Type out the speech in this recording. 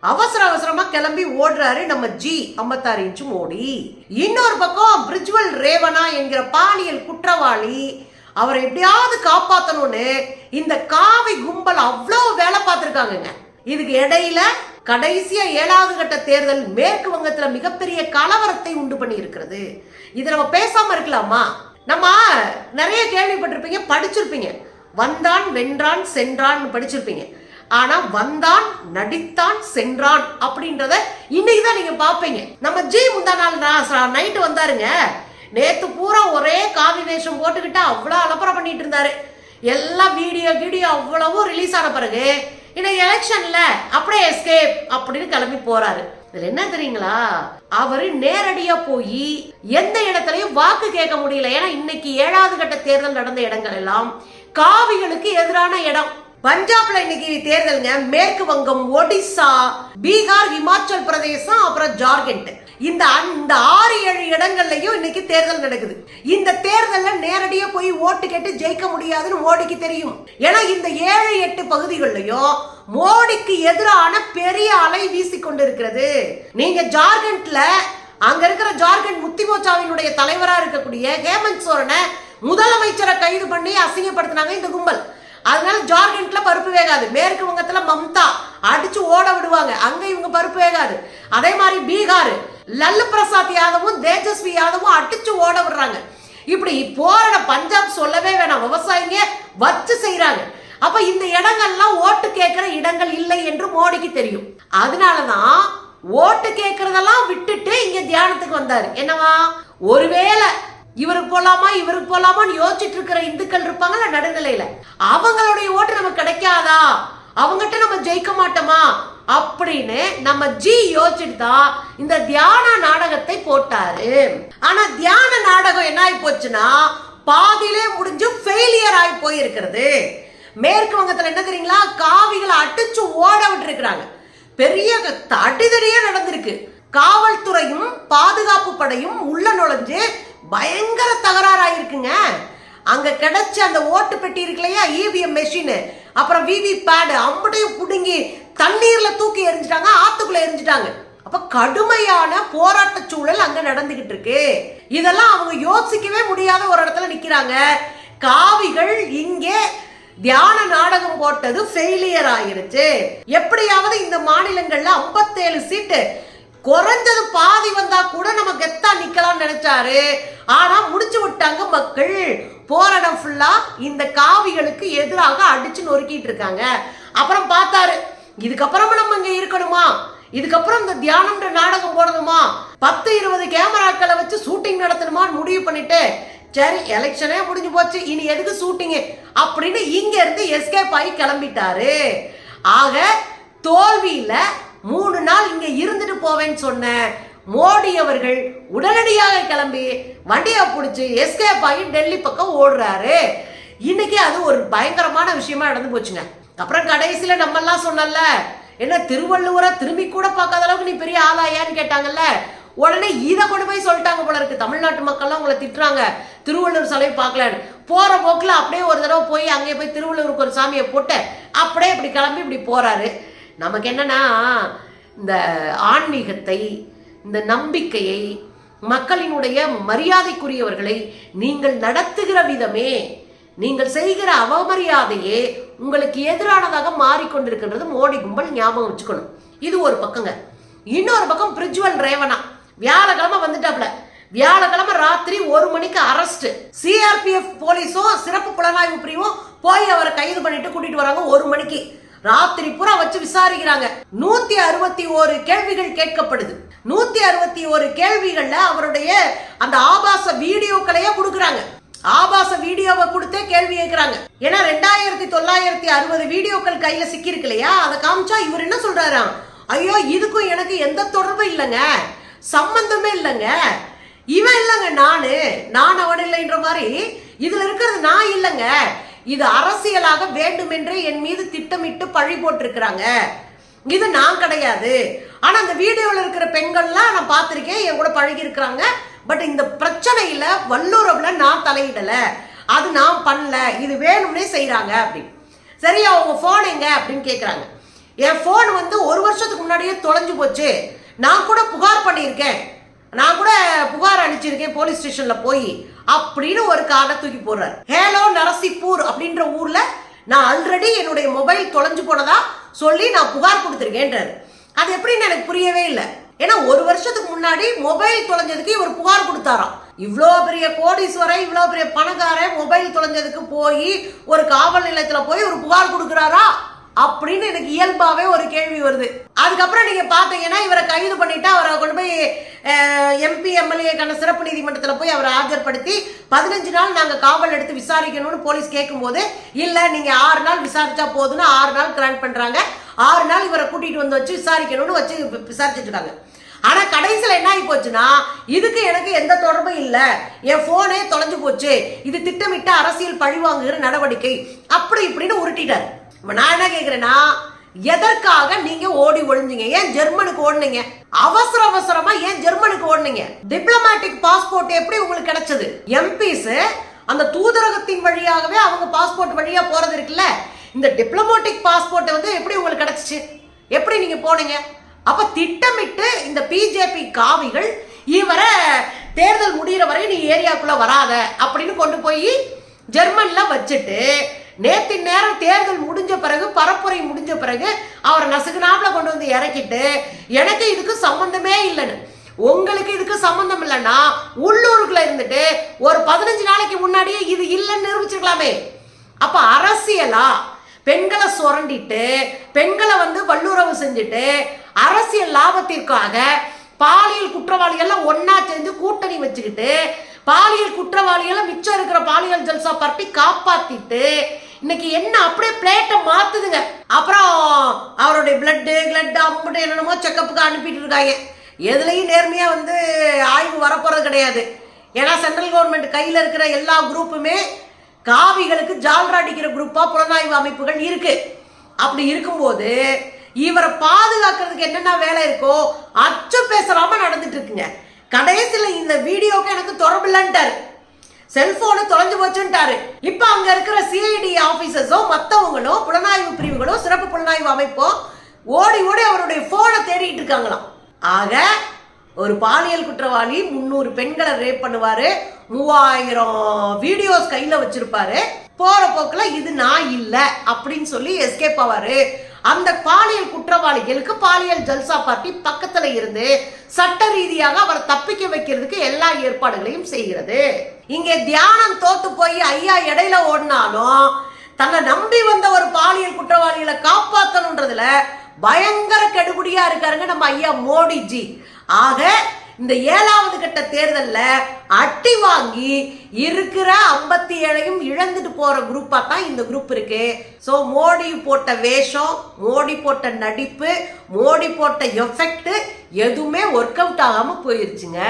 அவசர அவசரமா கிளம்பி ஓடுறாரு நம்ம ஜி ஐம்பத்தாறு இன்ச்சு மோடி. இன்னொரு பக்கம் பிரிஜ்வல் ரேவனா என்கிற பாலியல் குற்றவாளி. அவரை எப்படியாவது காப்பாத்தணும்னு இந்த காவி கும்பல் அவ்வளோ வேலை பார்த்துருக்காங்கங்க. இதுக்கு இடையில கடைசியா ஏழாவது கட்ட தேர்தல் மேற்கு வங்கத்துல மிகப்பெரிய கலவரத்தை உண்டு பண்ணி இருக்கிறது இது நம்ம பேசாம இருக்கலாமா? நம்ம நிறைய கேள்விப்பட்டிருப்பீங்க படிச்சிருப்பீங்க. வந்தான் வென்றான் சென்றான் படிச்சிருப்பீங்க. ஆனா வந்தான் நடித்தான் சென்றான் அப்படின்றத இன்னைக்கு தான் நீங்க பாப்பீங்க. நம்ம ஜி முந்தா நாள் நைட்டு வந்தாருங்க. நேத்து பூரா ஒரே காவி வேஷம் போட்டுக்கிட்டு அவ்வளோ அலப்பறம் பண்ணிட்டு இருந்தாரு. எல்லா வீடியோ வீடியோ அவ்வளவும் ரிலீஸ் ஆன பிறகு இன்னைக்கு எலெக்ஷன்ல அப்படியே எஸ்கேப் அப்படின்னு கிளம்பி போறாரு. இதுல என்ன தெரியுங்களா? அவரு நேரடியா போய் எந்த இடத்துலயும் வாக்கு கேட்க முடியல. ஏன்னா இன்னைக்கு ஏழாவது கட்ட தேர்தல் நடந்த இடங்கள் எல்லாம் காவிகளுக்கு எதிரான இடம். பஞ்சாப்ல இன்னைக்கு தேர்தலுங்க. மேற்கு வங்கம் ஒடிசா பீகார் இமாச்சல் பிரதேசம் அப்புறம் ஜார்க்கண்ட். இந்த அந்த ஆறு ஏழு இடங்கள்லயும் இன்னைக்கு தேர்தல் நடக்குது. இந்த தேர்தல்ல நேரடியா போய் ஓட்டு கேட்டு ஜெயிக்க முடியாதுன்னு மோடிக்கு தெரியும். ஏன்னா இந்த ஏழு எட்டு பகுதிகளிலையும் மோடிக்கு எதிரான பெரிய அலை வீசி கொண்டிருக்கிறது. நீங்க ஜார்க்கண்ட்ல அங்க இருக்கிற ஜார்க்கண்ட் முத்திமோச்சாவினுடைய தலைவரா இருக்கக்கூடிய ஹேமந்த் சோரனை முதலமைச்சரை கைது பண்ணி அசிங்கப்படுத்தினாங்க இந்த கும்பல். அதனால ஜார்க்கண்ட்ல பருப்பு வேகாது. மேற்கு வங்கத்துல மம்தா. அடிச்சு ஓட விடுவாங்க. அங்க இவங்க பருப்பு வேகாது. அதே மாதிரி பீகார். லல்லு பிரசாத் யாதவும் தேஜஸ்வி யாதவும் அடிச்சு ஓட விடுறாங்க. இப்படி போராட பஞ்சாப் சொல்லவே வேணாம். விவசாயிங்க வச்சு செய்யறாங்க அப்ப இந்த இடங்கள்லாம் ஓட்டு கேட்கிற இடங்கள் இல்லை என்று மோடிக்கு தெரியும். அதனாலதான் ஓட்டு கேட்கறதெல்லாம் விட்டுட்டு இங்க தியானத்துக்கு வந்தாரு. என்னவா? ஒருவேளை இவருக்கு போலாமா இவருக்கு போலாமான்னு யோசிச்சுட்டு இருக்கிற இந்துக்கள் இருப்பாங்கல்ல நடுநிலையில. அவங்களுடைய ஓட்டு நமக்கு கிடைக்காதா? அவங்ககிட்ட நம்ம ஜெயிக்க மாட்டோமா? அப்படின்னு நம்ம ஜி யோசிச்சுட்டு தான் இந்த தியான நாடகத்தை போட்டாரு. ஆனா தியான நாடகம் என்ன ஆகி போச்சுன்னா பாதியிலே முடிஞ்சு ஃபெயிலியர் ஆகி போயிருக்கிறது. மேற்கு வங்கத்துல என்ன தெரியுங்களா? காவிகளை அடிச்சு ஓட விட்டு இருக்கிறாங்க பெரிய அடிதடியே நடந்திருக்கு. காவல்துறையும் பாதுகாப்பு படையும் உள்ள நுழைஞ்சு பயங்கர தகராறாயிருக்குங்க. அங்க கிடைச்ச அந்த ஓட்டு பெட்டி இருக்கு இல்லையா இவிஎம் மெஷின் அப்புறம் விவி பேடு அம்பட்டையும் பிடுங்கி தண்ணீர்ல தூக்கி எரிஞ்சிட்டாங்க ஆத்துக்குள்ள எரிஞ்சிட்டாங்க. அப்ப கடுமையான போராட்ட சூழல் அங்க நடந்துகிட்டு இருக்கு இதெல்லாம் அவங்க யோசிக்கவே முடியாத ஒரு இடத்துல நிக்கிறாங்க. காவிகள் இங்கே தியான நாடகம் போட்டது ஃபெயிலியர் ஆயிருச்சு. எப்படியாவது இந்த மாநிலங்கள்ல 57 சீட்டு குறைஞ்சது பாதி வந்தா கூட நம்ம கெத்தா நிக்கலாம்னு நினைச்சாரு. ஆனா முடிச்சு விட்டாங்க மக்கள். போராடம் ஃபுல்லா இந்த காவிகளுக்கு எதிராக அடிச்சு நொறுக்கிட்டு இருக்காங்க. அப்புறம் பார்த்தாரு இதுக்கப்புறமா நம்ம இங்க இருக்கணுமா? இதுக்கப்புறம் இந்த தியானம்ன்ற நாடகம் போடணுமா? பத்து இருபது கேமராக்களை வச்சு ஷூட்டிங் நடத்தணுமான்னு முடிவு பண்ணிட்டு சரி எலெக்ஷனே முடிஞ்சு போச்சு இனி எதுக்கு ஷூட்டிங்கு அப்படின்னு இங்க இருந்து எஸ்கேப் ஆகி கிளம்பிட்டாரு. ஆக தோல்வியில மூணு நாள் இங்கே இருந்துட்டு போவேன்னு சொன்ன மோடி அவர்கள் உடனடியாக கிளம்பி வண்டியை பிடிச்சி எஸ்கேப் ஆகி டெல்லி பக்கம் ஓடுறாரு. இன்னைக்கு அது ஒரு பயங்கரமான விஷயமா நடந்து போச்சுங்க. அப்புறம் கடைசியில் நம்ம எல்லாம் சொன்னல என்ன திருவள்ளுவரை திரும்பி கூட பார்க்காத அளவுக்கு நீ பெரிய ஆளாயான்னு கேட்டாங்கல்ல. உடனே இதை கொண்டு போய் சொல்லிட்டாங்க போல இருக்கு. தமிழ்நாட்டு மக்கள்லாம் உங்களை திட்டுறாங்க. திருவள்ளுவர் சிலை பார்க்கலன்னு. போற போக்கில் அப்படியே ஒரு தடவை போய் அங்கே போய் திருவள்ளுவருக்கு ஒரு சாமியை போட்டு அப்படியே இப்படி கிளம்பி இப்படி போறாரு. நமக்கு என்னன்னா இந்த ஆன்மீகத்தை இந்த நம்பிக்கையை மக்களினுடைய மரியாதைக்குரியவர்களை நீங்கள் நடத்துகிற விதமே நீங்கள் செய்கிற அவமரியாதையே உங்களுக்கு எதிரானதாக மாறிக்கொண்டிருக்கின்றது மோடி கும்பல் ஞாபகம் வச்சுக்கணும். இது ஒரு பக்கங்க. இன்னொரு பக்கம் பிரிஜுவல் ரேவனா வியாழக்கிழமை வந்துட்டாப்ல வியாழக்கிழமை ராத்திரி ஒரு மணிக்கு அரெஸ்ட் சிஆர்பிஎஃப் போலீஸும் சிறப்பு புலனாய்வு பிரிவும் போய் அவரை கைது பண்ணிட்டு கூட்டிட்டு வராங்க ஒரு மணிக்கு. ராத்திரி பூரா வச்சு விசாரிக்கிறாங்க. நூத்தி அறுபத்தி ஒரு கேள்விகள் கேட்கப்படுது. நூத்தி அறுபத்தி ஒரு கேள்விகள்ல அவருடைய அந்த ஆபாச வீடியோக்களையே கொடுக்குறாங்க. ஆபாச வீடியோவை கொடுத்தே கேள்வி கேட்கிறாங்க. ஏன்னா ரெண்டாயிரத்தி தொள்ளாயிரத்தி அறுபது வீடியோக்கள் கையில சிக்கிருக்கு இல்லையா அதை காமிச்சா இவர் என்ன சொல்றாராம்? ஐயோ இதுக்கும் எனக்கு எந்த தொடர்பும் இல்லைங்க. சம்பந்தமே இல்லைங்க. இவன் இல்லைங்க நானு. நான் அவன் இல்லைன்ற மாதிரி இதுல இருக்கிறது நான் இல்லைங்க. இது அரசியலாக வேண்டுமென்றே என் மீது திட்டமிட்டு பழி போட்டிருக்கிறாங்க. இது நான் கிடையாது. ஆனா அந்த வீடியோல இருக்கிற பெண்கள்லாம் நான் பார்த்திருக்கேன் என் கூட பழகி இருக்கிறாங்க பட் இந்த பிரச்சனையில வல்லுறவுல நான் தலையிடல. அது நான் பண்ணல. இது வேணும்னே செய்யறாங்க அப்படின்னு சரி அவங்க போன் எங்க அப்படின்னு கேட்குறாங்க என் ஃபோன் வந்து ஒரு வருஷத்துக்கு முன்னாடியே தொலைஞ்சு போச்சு. நான் கூட புகார் பண்ணியிருக்கேன். நான் கூட புகார் அனுப்பிச்சிருக்கேன் போலீஸ் ஸ்டேஷன்ல போய் அப்படின்னு ஒரு காரை தூக்கி போடுறாரு. ஹேலோ நரசிப்பூர் அப்படின்ற ஊர்ல நான் ஆல்ரெடி என்னுடைய மொபைல் தொலைஞ்சு போனதா சொல்லி நான் புகார் கொடுத்துருக்கேன்றாரு. அது எப்படின்னு எனக்கு புரியவே இல்லை. ஏன்னா ஒரு வருஷத்துக்கு முன்னாடி மொபைல் தொலைஞ்சதுக்கு இவர் புகார் கொடுத்தாராம். இவ்வளோ பெரிய கோடீஸ்வரன் இவ்வளோ பெரிய பணக்காரன் மொபைல் தொலைஞ்சதுக்கு போய் ஒரு காவல் நிலையத்தில் போய் ஒரு புகார் கொடுக்குறாரா? அப்படின்னு எனக்கு இயல்பாவே ஒரு கேள்வி வருது. அதுக்கப்புறம் நீங்க பாத்தீங்கன்னா இவரை கைது பண்ணிட்டு அவரை கொண்டு போய் எம்பி எம்எல்ஏக்கான சிறப்பு நீதிமன்றத்தில் போய் அவரை ஆஜர்படுத்தி பதினஞ்சு நாள் நாங்க காவல் எடுத்து விசாரிக்கணும்னு போலீஸ் கேட்கும்போது இல்ல நீங்க ஆறு நாள் விசாரிச்சா போதுன்னு ஆறு நாள் கிராண்ட் பண்றாங்க. ஆறு நாள் இவரை கூட்டிட்டு வந்து வச்சு விசாரிக்கணும்னு வச்சு விசாரிச்சுட்டாங்க ஆனால் ஆனா கடைசியில் என்ன ஆகி போச்சுன்னா இதுக்கு எனக்கு எந்த தொடர்பும் இல்லை. என் போனே தொலைஞ்சு போச்சு. இது திட்டமிட்ட அரசியல் பழிவாங்குகிற நடவடிக்கை. அப்படி இப்படின்னு உருட்டிட்டார். இப்ப நான் என்ன கேக்குறேன்னா எதற்காக நீங்க ஓடி ஒழிஞ்சீங்க ஏன் ஜெர்மனுக்கு ஓடுனீங்க? அவசர அவசரமா ஏன் ஜெர்மனுக்கு ஓடுனீங்க? டிப்ளமேட்டிக் பாஸ்போர்ட் எப்படி உங்களுக்கு கிடைச்சது? எம்பிஸ் அந்த தூதரகத்தின் வழியாகவே அவங்க பாஸ்போர்ட் வழியா போறது இருக்குல்ல? இந்த டிப்ளமேட்டிக் பாஸ்போர்ட் வந்து எப்படி உங்களுக்கு கிடைச்சிச்சு? எப்படி நீங்க போனீங்க? அப்ப திட்டமிட்டு இந்த பிஜேபி காவிகள் இவரை தேர்தல் முடிகிற வரை நீ ஏரியாக்குள்ள வராத அப்படின்னு கொண்டு போய் ஜெர்மன்ல வச்சுட்டு நேற்று நேரம் தேர்தல் முடிஞ்ச பிறகு பரப்புரை முடிஞ்ச பிறகு அவரை நசுக்குனாப்புல கொண்டு வந்து இறக்கிட்டு எனக்கு இதுக்கு சம்மந்தமே இல்லைன்னு. உங்களுக்கு இதுக்கு சம்மந்தம் இல்லைன்னா உள்ளூருக்குள்ள இருந்துட்டு ஒரு பதினஞ்சு நாளைக்கு முன்னாடியே இது இல்லைன்னு நிரூபிச்சிருக்கலாமே. அப்ப அரசியலா பெண்களை சுரண்டிட்டு பெண்களை வந்து வல்லுறவு செஞ்சுட்டு அரசியல் லாபத்திற்காக பாலியல் குற்றவாளிகள்லாம் ஒன்னா சேர்ந்து கூட்டணி வச்சுக்கிட்டு பாலியல் குற்றவாளிகளை மிச்சம் இருக்கிற பாலியல் ஜல்சா பரப்பி காப்பாத்திட்டு இன்னைக்கு என்ன அப்படியே பிளேட்டை மாத்துதுங்க. அப்புறம் அவருடைய பிளட்டு கிளட்டு அம்புட்டு என்னென்னமோ செக்கப்புக்கு அனுப்பிட்டு இருக்காங்க. எதுலையும் நேர்மையாக வந்து ஆய்வு வரப்போறது கிடையாது. ஏன்னா சென்ட்ரல் கவர்மெண்ட் கையில் இருக்கிற எல்லா குரூப்புமே காவிகளுக்கு ஜால்ரா அடிக்கிற குரூப்பாக புலனாய்வு அமைப்புகள் இருக்கு. அப்படி இருக்கும்போது இவரை பாதுகாக்கிறதுக்கு என்னென்ன வேலை இருக்கோ அச்சம் பேசலாம நடந்துட்டு இருக்குங்க. கடைசியில் இந்த வீடியோவுக்கு எனக்கு தொடர்பு இல்லைன்ட்டார் செல்போனு தொலைஞ்சு போச்சுன்ட்டாரு. இப்ப அங்க இருக்கிற சிஐடி ஆபீசர்ஸோ மத்தவங்களோ புலனாய்வு பிரிவுகளோ சிறப்பு புலனாய்வு அமைப்போ ஓடி ஓடி அவருடைய போனை தேடிட்டு இருக்காங்களாம். ஆக ஒரு பாலியல் குற்றவாளி முந்நூறு பெண்களை ரேப் பண்ணுவாரு. மூவாயிரம் வீடியோஸ் கையில வச்சிருப்பாரு. போற போக்குல இது நான் இல்ல அப்படின்னு சொல்லி எஸ்கேப் ஆவாரு. அந்த பாலியல் குற்றவாளிகளுக்கு பாலியல் ஜல்சா பார்ட்டி பக்கத்துல இருந்து சட்ட ரீதியாக அவர் தப்பிக்க வைக்கிறதுக்கு எல்லா ஏற்பாடுகளையும் செய்கிறது. இங்கே தியானம் தோத்து போய் ஐயா இடையில ஓடினாலும் தன்னை நம்பி வந்த ஒரு பாலியல் குற்றவாளிகளை காப்பாற்றணுன்றதுல பயங்கர கெடுபடியா இருக்காருங்க நம்ம ஐயா மோடிஜி. ஆக இந்த ஏழாவது கட்ட தேர்தலில் அட்டி வாங்கி இருக்கிற ஐம்பத்தி ஏழையும் இழந்துட்டு போகிற குரூப்பாக தான் இந்த குரூப் இருக்கு. ஸோ மோடி போட்ட வேஷம் மோடி போட்ட நடிப்பு மோடி போட்ட எஃபெக்ட் எதுவுமே ஒர்க் அவுட் ஆகாமல் போயிருச்சுங்க.